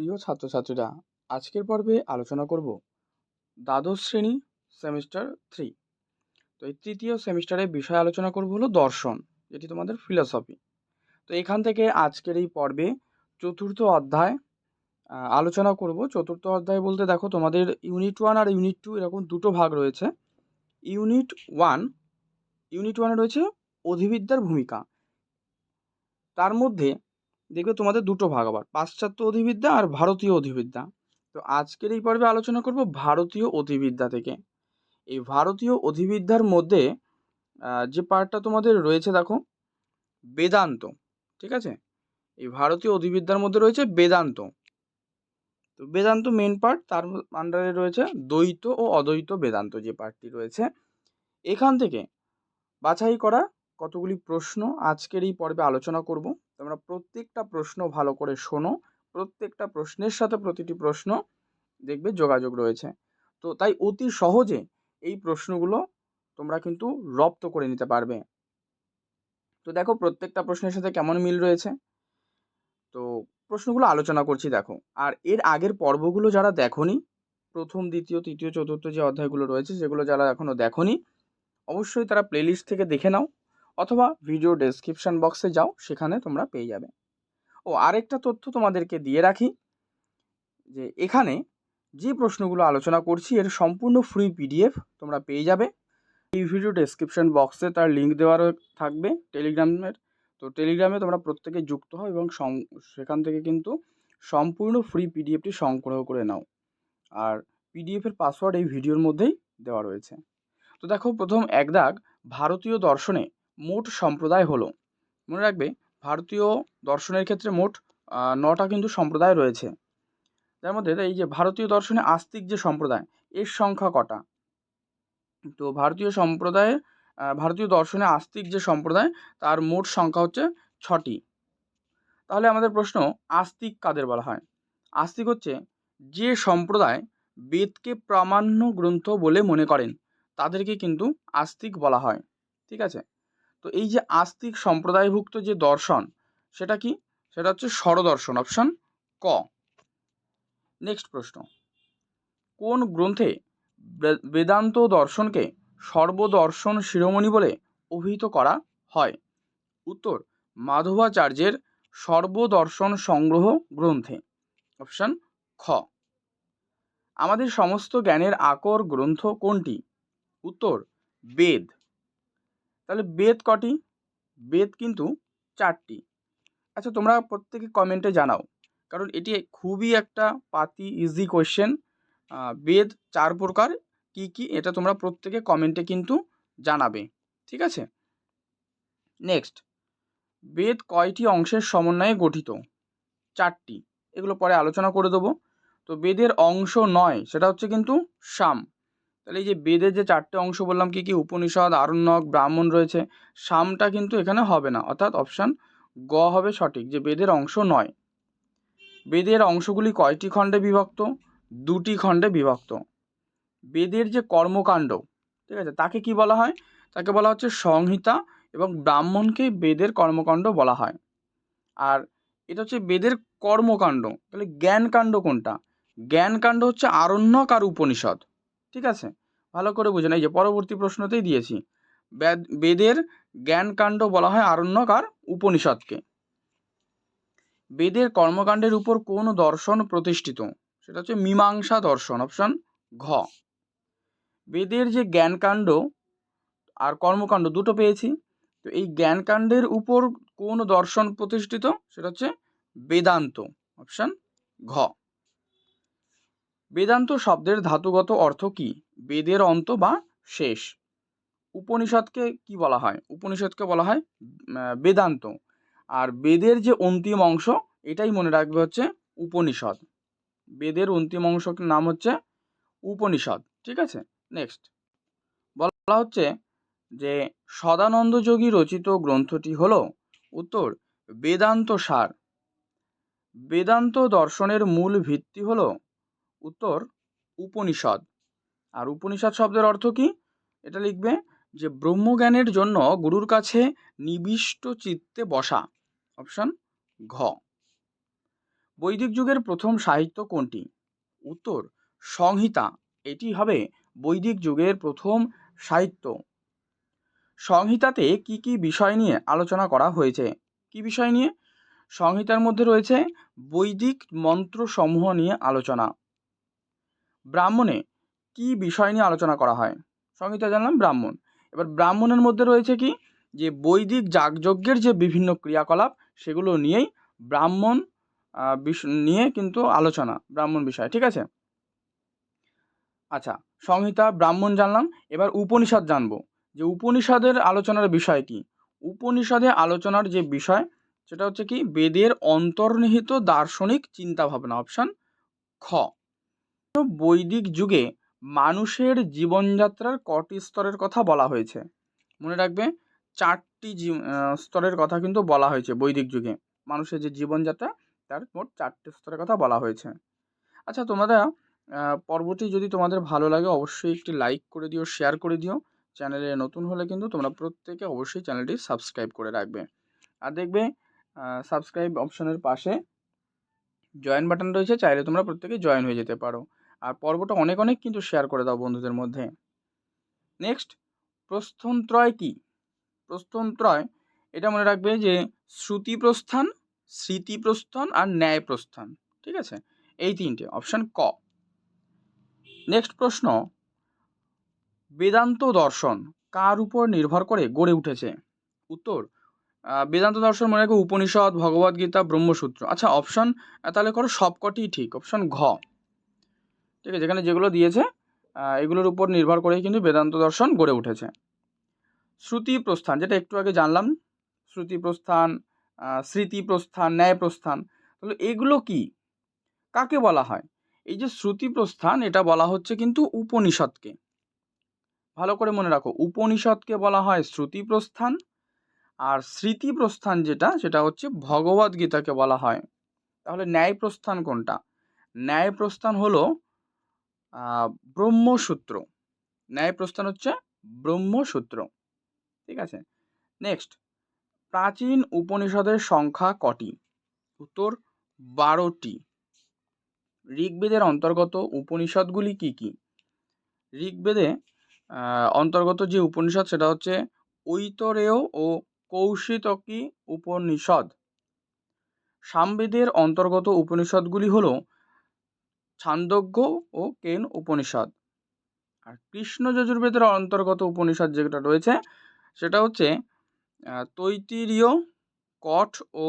প্রিয় ছাত্রছাত্রীরা, আজকের পর্বে আলোচনা করব দ্বাদশ শ্রেণি সেমিস্টার থ্রি। তো এই তৃতীয় সেমিস্টারে বিষয় আলোচনা করব হলো দর্শন, যেটি তোমাদের ফিলসফি। তো এখান থেকে আজকের এই পর্বে চতুর্থ অধ্যায় আলোচনা করব। চতুর্থ অধ্যায় বলতে দেখো তোমাদের ইউনিট ওয়ান আর ইউনিট টু এরকম দুটো ভাগ রয়েছে। ইউনিট ওয়ান, ইউনিট ওয়ানে রয়েছে অধিবিদ্যার ভূমিকা। তার মধ্যে দেখবে তোমাদের দুটো ভাগ আবার, পাশ্চাত্য অধিবিদ্যা আর ভারতীয় অধিবিদ্যা। তো আজকের এই পর্বে আলোচনা করব ভারতীয় অধিবিদ্যা থেকে। এই ভারতীয় অধিবিদ্যার মধ্যে যে পার্টটা তোমাদের রয়েছে দেখো, বেদান্ত, ঠিক আছে? এই ভারতীয় অধিবিদ্যার মধ্যে রয়েছে বেদান্ত। তো বেদান্ত মেন পার্ট তার আন্ডারে রয়েছে দ্বৈত ও অদ্বৈত বেদান্ত যে পার্টটি রয়েছে। এখান থেকে বাছাই করা কতগুলি প্রশ্ন আজকের এই পর্বে আলোচনা করব। তোমরা প্রত্যেকটা প্রশ্ন ভালো করে শোনো, প্রত্যেকটা প্রশ্নের সাথে প্রতিটি প্রশ্ন দেখবে যোগাযোগ রয়েছে। তো তাই অতি সহজে এই প্রশ্নগুলো তোমরা কিন্তু রপ্ত করে নিতে পারবে। তো দেখো প্রত্যেকটা প্রশ্নের সাথে কেমন মিল রয়েছে? তো প্রশ্নগুলো আলোচনা করছি দেখো। আর এর আগের পর্বগুলো যারা দেখোনি, প্রথম, দ্বিতীয়, তৃতীয়, চতুর্থ যে অধ্যায়গুলো রয়েছে, সেগুলো যারা এখনও দেখোনি, অবশ্যই তারা প্লেলিস্ট থেকে দেখে নাও। অথবা ভিডিও ডেসক্রিপশন বক্সে যাও, সেখানে তোমরা পেয়ে যাবে। ও, আরেকটা তথ্য তোমাদেরকে দিয়ে রাখি, যে এখানে যে প্রশ্নগুলো আলোচনা করছি, এর সম্পূর্ণ ফ্রি পিডিএফ তোমরা পেয়ে যাবে। এই ভিডিও ডেসক্রিপশন বক্সে তার লিঙ্ক দেওয়া রয়ে- থাকবে টেলিগ্রামের তো টেলিগ্রামে তোমরা প্রত্যেকে যুক্ত হও এবং সেখান থেকে কিন্তু সম্পূর্ণ ফ্রি পিডিএফটি সংগ্রহ করে নাও। আর পিডিএফের পাসওয়ার্ড এই ভিডিওর মধ্যেই দেওয়া রয়েছে। তো দেখো, প্রথম এক দাগ, ভারতীয় দর্শনে মোট সম্প্রদায় হলো। মনে রাখবে, ভারতীয় দর্শনের ক্ষেত্রে মোট নটা কিন্তু সম্প্রদায় রয়েছে। যার মধ্যে এই যে ভারতীয় দর্শনে আস্তিক যে সম্প্রদায়, এর সংখ্যা কটা? তো ভারতীয় সম্প্রদায়ে ভারতীয় দর্শনে আস্তিক যে সম্প্রদায়, তার মোট সংখ্যা হচ্ছে ছটি। তাহলে আমাদের প্রশ্ন, আস্তিক কাদের বলা হয়? আস্তিক হচ্ছে যে সম্প্রদায় বেদকে প্রামাণ্য গ্রন্থ বলে মনে করেন, তাদেরকে কিন্তু আস্তিক বলা হয়। ঠিক আছে? তো এই যে আস্তিক সম্প্রদায়ভুক্ত যে দর্শন, সেটা কি? সেটা হচ্ছে স্বরদর্শন অপশন ক। নেক্সট প্রশ্ন। কোন গ্রন্থে বেদান্ত দর্শনকে সর্বদর্শন শিরোমণি বলে অভিহিত করা হয়? উত্তর, মাধবাচার্যের সর্বদর্শন সংগ্রহ গ্রন্থে অপশন খ। আমাদের সমস্ত জ্ঞানের আকর গ্রন্থ কোনটি? উত্তর, বেদ। তাহলে বেদ কটি? বেদ কিন্তু চারটি। আচ্ছা তোমরা প্রত্যেকে কমেন্টে জানাও, কারণ এটি খুবই একটা পাতি ইজি কোয়েশ্চেন বেদ চার প্রকার, কি কি এটা তোমরা প্রত্যেকে কমেন্টে কিন্তু জানাবে, ঠিক আছে? নেক্সট বেদ কয়টি অংশের সমন্বয়ে গঠিত? চারটি, এগুলো পরে আলোচনা করে দেবো। তো বেদের অংশ নয়, সেটা হচ্ছে কিন্তু সাম। তাহলে এই যে বেদের যে চারটে অংশ বললাম, কি কি? উপনিষদ, আরণ্যক, ব্রাহ্মণ রয়েছে। সামটা কিন্তু এখানে হবে না। অর্থাৎ অপশান গ হবে সঠিক, যে বেদের অংশ নয়। বেদের অংশগুলি কয়টি খণ্ডে বিভক্ত? দুটি খণ্ডে বিভক্ত। বেদের যে কর্মকাণ্ড, ঠিক আছে? তাকে কি বলা হয়? তাকে বলা হচ্ছে সংহিতা এবং ব্রাহ্মণকে বেদের কর্মকাণ্ড বলা হয়। আর এটা হচ্ছে বেদের কর্মকাণ্ড। তাহলে জ্ঞানকাণ্ড কোনটা? জ্ঞানকাণ্ড হচ্ছে আরণ্যক আর উপনিষদ, ঠিক আছে? ভালো করে বুঝেন এই যে পরবর্তী প্রশ্নতেই দিয়েছি। বেদ- বেদের জ্ঞানকাণ্ড বলা হয় আরণ্যক আর উপনিষদকে। বেদের কর্মকাণ্ডের উপর কোন দর্শন প্রতিষ্ঠিত? সেটা হচ্ছে মীমাংসা দর্শন অপশন ঘ। বেদের যে জ্ঞানকাণ্ড আর কর্মকাণ্ড দুটো পেয়েছি। তো এই জ্ঞানকাণ্ডের উপর কোন দর্শন প্রতিষ্ঠিত? সেটা হচ্ছে বেদান্ত অপশন ঘ। বেদান্ত শব্দের ধাতুগত অর্থ কি? বেদের অন্ত বা শেষ। উপনিষদকে কি বলা হয়? উপনিষদকে বলা হয় বেদান্ত। আর বেদের যে অন্তিম অংশ, এটাই মনে রাখবে হচ্ছে উপনিষদ। বেদের অন্তিম অংশের নাম হচ্ছে উপনিষদ। ঠিক আছে? নেক্সট বলা হচ্ছে যে, সদানন্দ যোগী রচিত গ্রন্থটি হলো উত্তর, বেদান্ত সার। বেদান্ত দর্শনের মূল ভিত্তি হলো উত্তর, উপনিষদ। আর উপনিষদ শব্দের অর্থ কি? এটা লিখবে যে ব্রহ্মজ্ঞানের জন্য গুরুর কাছে নিবিষ্ট চিত্তে বসা। অপশন ঘ। বৈদিক যুগের প্রথম সাহিত্য কোনটি? উত্তর, সংহিতা। এটি হবে বৈদিক যুগের প্রথম সাহিত্য। সংহিতাতে কি কি বিষয় নিয়ে আলোচনা করা হয়েছে? কি বিষয় নিয়ে? সংহিতার মধ্যে রয়েছে বৈদিক মন্ত্রসমূহ নিয়ে আলোচনা। ব্রাহ্মণে কি বিষয় নিয়ে আলোচনা করা হয়? সংহিতা জানলাম ব্রাহ্মণ। এবার ব্রাহ্মণের মধ্যে রয়েছে কি? যে বৈদিক যাগযজ্ঞের যে বিভিন্ন ক্রিয়াকলাপ, সেগুলো নিয়েই ব্রাহ্মণ নিয়ে কিন্তু আলোচনা, ব্রাহ্মণ বিষয়, ঠিক আছে? আচ্ছা সংহিতা, ব্রাহ্মণ জানলাম। এবার উপনিষদ জানব। যে উপনিষদের আলোচনার বিষয় কি? উপনিষদে আলোচনার যে বিষয়, সেটা হচ্ছে কি? বেদের অন্তর্নিহিত দার্শনিক চিন্তাভাবনা, অপশান খ। বৈদিক যুগে মানুষের জীবনযাত্রার কটি স্তরের কথা বলা হয়েছে? মনে রাখবে, চারটি স্তরের কথা কিন্তু বলা হয়েছে বৈদিক যুগে। মানুষের যে জীবনযাত্রা, তার মোট চারটি স্তরের কথা বলা হয়েছে। আচ্ছা তোমরা পর্বটি যদি তোমাদের ভালো লাগে, অবশ্যই একটি লাইক করে দিও, শেয়ার করে দিও। চ্যানেলে নতুন হলে কিন্তু তোমরা প্রত্যেকে অবশ্যই চ্যানেলটি সাবস্ক্রাইব করে রাখবে। আর দেখবে সাবস্ক্রাইব অপশনের পাশে জয়েন বাটন রয়েছে, চাইলে তোমরা প্রত্যেকে জয়েন হয়ে যেতে পারো। আর পর্বটা অনেক অনেক কিন্তু শেয়ার করে দাও বন্ধুদের মধ্যে। নেক্সট প্রস্থনত্রয় কি? প্রস্থনত্রয়, এটা মনে রাখবে যে শ্রুতি প্রস্থান, স্মৃতি প্রস্থান আর ন্যায় প্রস্থান, ঠিক আছে? এই তিনটে অপশান ক। নেক্সট প্রশ্ন, বেদান্ত দর্শন কার উপর নির্ভর করে গড়ে উঠেছে? উত্তর বেদান্ত দর্শন মনে রাখবে উপনিষদ ভগবদ্গীতা ব্রহ্মসূত্র। আচ্ছা অপশন তাহলে করো সবকটিই ঠিক অপশন ঘ। ঠিক আছে? যেখানে যেগুলো দিয়েছে এগুলোর উপর নির্ভর করেই কিন্তু বেদান্ত দর্শন গড়ে উঠেছে। শ্রুতি প্রস্থান, যেটা একটু আগে জানলাম, শ্রুতি প্রস্থান স্মৃতি প্রস্থান, ন্যায় প্রস্থান, তাহলে এগুলো কি? কাকে বলা হয়? এই যে শ্রুতি প্রস্থান, এটা বলা হচ্ছে কিন্তু উপনিষদকে। ভালো করে মনে রাখো, উপনিষদকে বলা হয় শ্রুতি প্রস্থান, আর স্মৃতি প্রস্থান যেটা, সেটা হচ্ছে ভগবদ্গীতাকে বলা হয়। তাহলে ন্যায় প্রস্থান কোনটা? ন্যায় প্রস্থান হলো ব্রহ্মসূত্র। ন্যায় প্রস্থান হচ্ছে ব্রহ্মসূত্র। ঠিক আছে? নেক্সট প্রাচীন উপনিষদের সংখ্যা কটি? উত্তর, বারোটি। ঋগ্বেদের অন্তর্গত উপনিষদগুলি কি কি? ঋগ্বেদে অন্তর্গত যে উপনিষদ সেটা হচ্ছে ঐতরেয় ও কৌশিতকী উপনিষদ। সামবেদের অন্তর্গত উপনিষদগুলি হল ছান্দোগ্য ও কেন উপনিষদ। আর কৃষ্ণ যজুর্বেদের অন্তর্গত উপনিষদ যেটা রয়েছে, সেটা হচ্ছে তৈতিরীয়, কঠ ও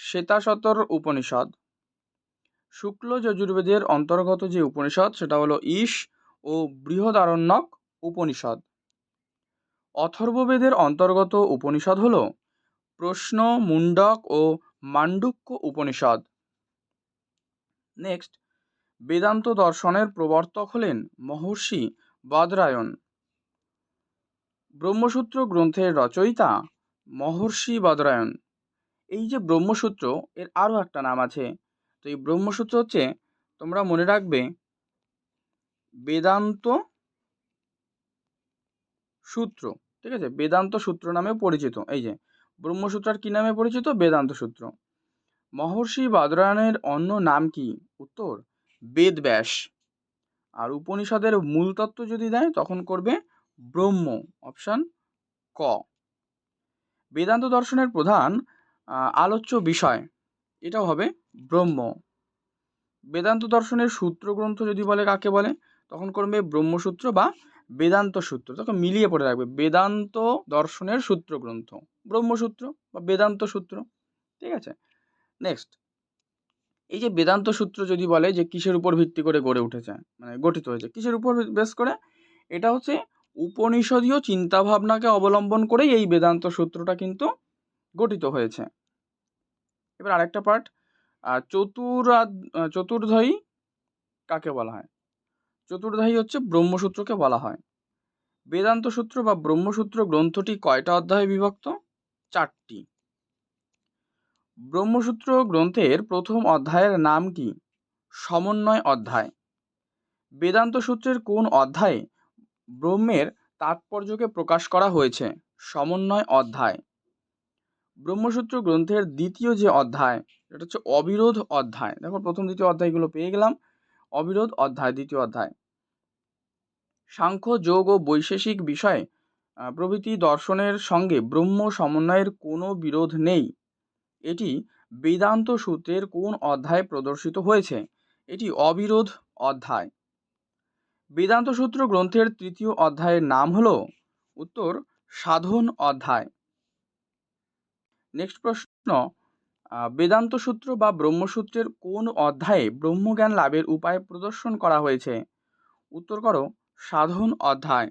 শ্বেতাশতর উপনিষদ। শুক্ল যজুর্বেদের অন্তর্গত যে উপনিষদ, সেটা হলো ঈশ ও বৃহদারণ্যক উপনিষদ। অথর্ববেদের অন্তর্গত উপনিষদ হল প্রশ্ন মুন্ডক ও মান্ডুক্য উপনিষদ। নেক্সট বেদান্ত দর্শনের প্রবর্তক হলেন মহর্ষি বদরায়ণ। ব্রহ্মসূত্র গ্রন্থের রচয়িতা মহর্ষি বদরায়ণ। এই যে ব্রহ্মসূত্র, এর আরও একটা নাম আছে। তো এই ব্রহ্মসূত্র হচ্ছে, তোমরা মনে রাখবে, বেদান্ত সূত্র। ঠিক আছে? বেদান্ত সূত্র নামে পরিচিত। এই যে, ব্রহ্মসূত্রার কি নামে পরিচিত? বেদান্ত সূত্র। মহর্ষি বাদরায়ণের অন্য নাম কি? উত্তর বেদব্যাস আর উপনিষদের মূল তত্ত্ব যদি দেয়, তখন করবে ব্রহ্ম অপশান ক। বেদান্ত দর্শনের প্রধান আলোচ্য বিষয়, এটাও হবে ব্রহ্ম। বেদান্ত দর্শনের সূত্র গ্রন্থ যদি বলে কাকে বলে, তখন করবে ব্রহ্মসূত্র বা বেদান্ত সূত্র। তখন মিলিয়ে পড়ে রাখবে, বেদান্ত দর্শনের সূত্র গ্রন্থ, ব্রহ্মসূত্র বা বেদান্ত সূত্র। ঠিক আছে? নেক্সট এই যে বেদান্ত সূত্র যদি বলে যে কিসের উপর ভিত্তি করে গড়ে উঠেছে মানে গঠিত হয়েছে, কিসের উপর বেস করে? এটা হচ্ছে উপনিষদীয় চিন্তাভাবনাকে অবলম্বন করেই এই বেদান্ত সূত্রটা কিন্তু গঠিত হয়েছে। এবার আরেকটা পার্ট চতুরাদ চতুর্ধায়ী কাকে বলা হয়? চতুর্ধায়ী হচ্ছে ব্রহ্মসূত্রকে বলা হয়। বেদান্ত সূত্র বা ব্রহ্মসূত্র গ্রন্থটি কয়টা অধ্যায়ে বিভক্ত? চারটি। ব্রহ্মসূত্র গ্রন্থের প্রথম অধ্যায়ের নাম কি? সমন্বয় অধ্যায়। বেদান্ত সূত্রের কোন অধ্যায়ে ব্রহ্মের তাৎপর্যকে প্রকাশ করা হয়েছে? সমন্বয় অধ্যায়। ব্রহ্মসূত্র গ্রন্থের দ্বিতীয় যে অধ্যায় এটা হচ্ছে অবিরোধ অধ্যায়। দেখো, প্রথম দ্বিতীয় অধ্যায়গুলো পেয়ে গেলাম। অবিরোধ অধ্যায়, দ্বিতীয় অধ্যায়। সাংখ্য, যোগ ও বৈশেষিক বিষয়ে প্রভৃতি দর্শনের সঙ্গে ব্রহ্ম সমন্বয়ের কোনো বিরোধ নেই। এটি বেদান্ত সূত্রের কোন অধ্যায়ে প্রদর্শিত হয়েছে? এটি অবিরোধ অধ্যায়। বেদান্ত সূত্র গ্রন্থের তৃতীয় অধ্যায়ের নাম হল উত্তর সাধন অধ্যায়। নেক্সট প্রশ্ন বেদান্ত সূত্র বা ব্রহ্মসূত্রের কোন অধ্যায়ে ব্রহ্মজ্ঞান লাভের উপায় প্রদর্শন করা হয়েছে? উত্তর করো, সাধন অধ্যায়।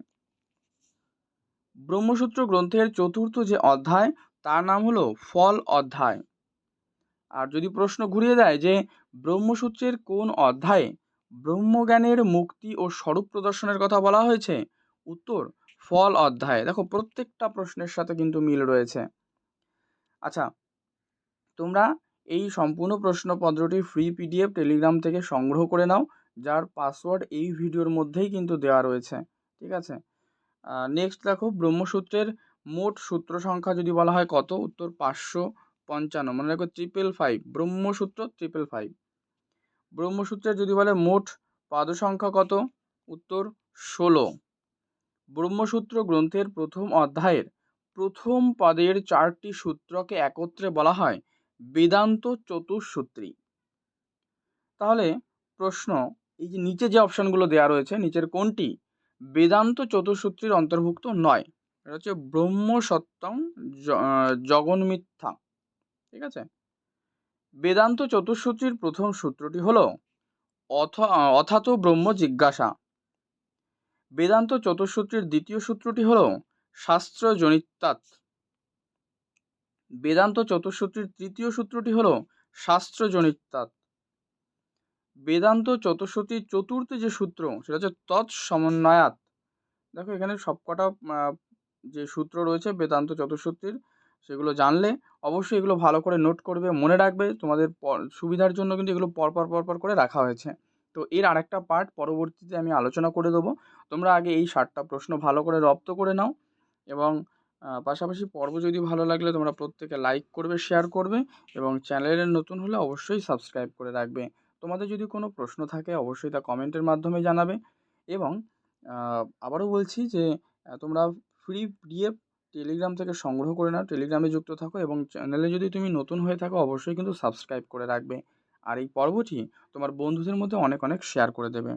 ব্রহ্মসূত্র গ্রন্থের চতুর্থ যে অধ্যায় তার নাম হলো ফল অধ্যায়। আর যদি প্রশ্ন ঘুরিয়ে দেয় যে ব্রহ্মসূত্রের কোন অধ্যায়ে ব্রহ্মজ্ঞানের মুক্তি ও স্বরূপ প্রদর্শনের কথা বলা হয়েছে? উত্তর, ফল অধ্যায়। দেখো, প্রত্যেকটা প্রশ্নের সাথে কিন্তু মিল রয়েছে। আচ্ছা তোমরা এই সম্পূর্ণ প্রশ্নপত্রটি ফ্রি পিডিএফ টেলিগ্রাম থেকে সংগ্রহ করে নাও, যার পাসওয়ার্ড এই ভিডিওর মধ্যেই কিন্তু দেওয়া রয়েছে। ঠিক আছে? নেক্সট দেখো, ব্রহ্মসূত্রের মোট সূত্র সংখ্যা যদি বলা হয় কত? উত্তর পাঁচশো পঞ্চান্ন। মনে রাখো triple five Brahmasutra triple five ব্রহ্মসূত্রের যদি বলে মোট পাদ সংখ্যা কত? উত্তর ষোলো। ব্রহ্মসূত্র গ্রন্থের প্রথম অধ্যায়ের প্রথম পদের চারটি সূত্রকে একত্রে বলা হয় বেদান্ত চতুঃসূত্রী। তাহলে প্রশ্ন, এই যে নিচে যে অপশানগুলো দেওয়া রয়েছে, নিচের কোনটি? বেদান্ত চতুঃসূত্রীর অন্তর্ভুক্ত নয়। এটা হচ্ছে ব্রহ্ম সত্যম জ- আহ, জগন মিথ্যা। ঠিক আছে? বেদান্ত চতুঃসূত্রীর প্রথম সূত্রটি হলো অথ অথাত ব্রহ্ম জিজ্ঞাসা। বেদান্ত চতুঃসূত্রীর দ্বিতীয় সূত্রটি হল শাস্ত্র জনিত্যাৎ বেদান্ত চতুঃসূত্রীর তৃতীয় সূত্রটি হল শাস্ত্র জনিত্যাৎ বেদান্ত চতুঃসূত্রীর চতুর্থ যে সূত্র সেটা হচ্ছে তৎসমন্বয়াত দেখো এখানে সবকটা যে সূত্র রয়েছে, বেদান্ত চতুঃসূত্রীর সেগুলো জানলে অবশ্যই এগুলো ভালো করে নোট করবে, মনে রাখবে, তোমাদের সুবিধার জন্য কিন্তু এগুলো পরপর পরপর করে রাখা হয়েছে। তো এর আরেকটা পার্ট পরবর্তীতে আমি আলোচনা করে দেবো। তোমরা আগে এই ষাটটা প্রশ্ন ভালো করে রপ্ত করে নাও এবং পাশাপাশি পর্ব যদি ভালো লাগলে তোমরা প্রত্যেকে লাইক করবে শেয়ার করবে এবং চ্যানেলের নতুন হলে অবশ্যই সাবস্ক্রাইব করে রাখবে। তোমাদের যদি কোনো প্রশ্ন থাকে অবশ্যই তা কমেন্টের মাধ্যমে জানাবে এবং আবারও বলছি যে তোমরা ফ্রি পিডিএফ টেলিগ্রাম থেকে সংগ্রহ করে নাও। টেলিগ্রামে যুক্ত থাকো এবং চ্যানেলে যদি তুমি নতুন হয়ে থাকো, অবশ্যই কিন্তু সাবস্ক্রাইব করে রাখবে। আর এই পর্বটি তোমার বন্ধুদের মধ্যে অনেক অনেক শেয়ার করে দেবে।